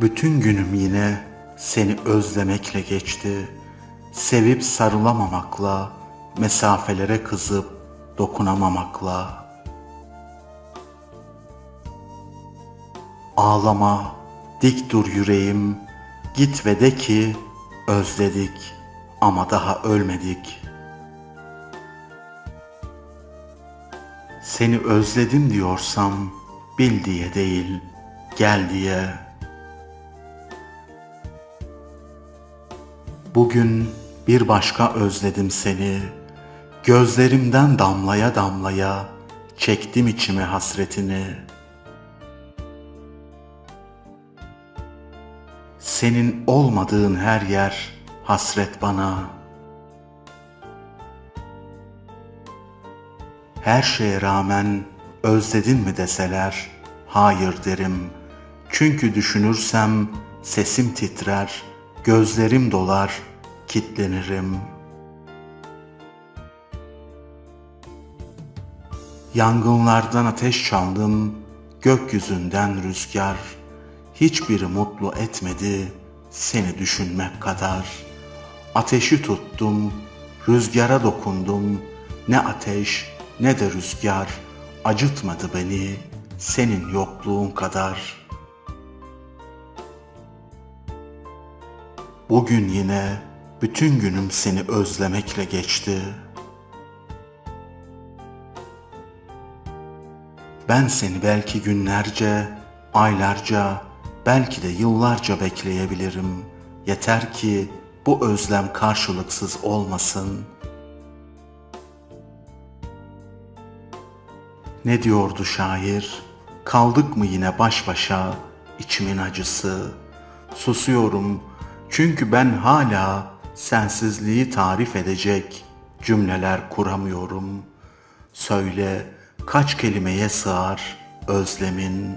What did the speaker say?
Bütün günüm yine seni özlemekle geçti. Sevip sarılamamakla, mesafelere kızıp dokunamamakla. Ağlama, dik dur yüreğim, git ve de ki özledik ama daha ölmedik. Seni özledim diyorsam bil diye değil, gel diye. Bugün bir başka özledim seni. Gözlerimden damlaya damlaya çektim içime hasretini. Senin olmadığın her yer hasret bana. Her şeye rağmen özledin mi deseler, hayır derim. Çünkü düşünürsem sesim titrer, gözlerim dolar, kitlenirim. Yangınlardan ateş çaldım, gökyüzünden rüzgar. Hiçbiri mutlu etmedi seni düşünmek kadar. Ateşi tuttum, rüzgara dokundum. Ne ateş ne de rüzgar acıtmadı beni senin yokluğun kadar. Bugün yine bütün günüm seni özlemekle geçti. Ben seni belki günlerce, aylarca, belki de yıllarca bekleyebilirim. Yeter ki bu özlem karşılıksız olmasın. Ne diyordu şair? Kaldık mı yine baş başa içimin acısı? Susuyorum çünkü ben hala sensizliği tarif edecek cümleler kuramıyorum. Söyle kaç kelimeye sığar özlemin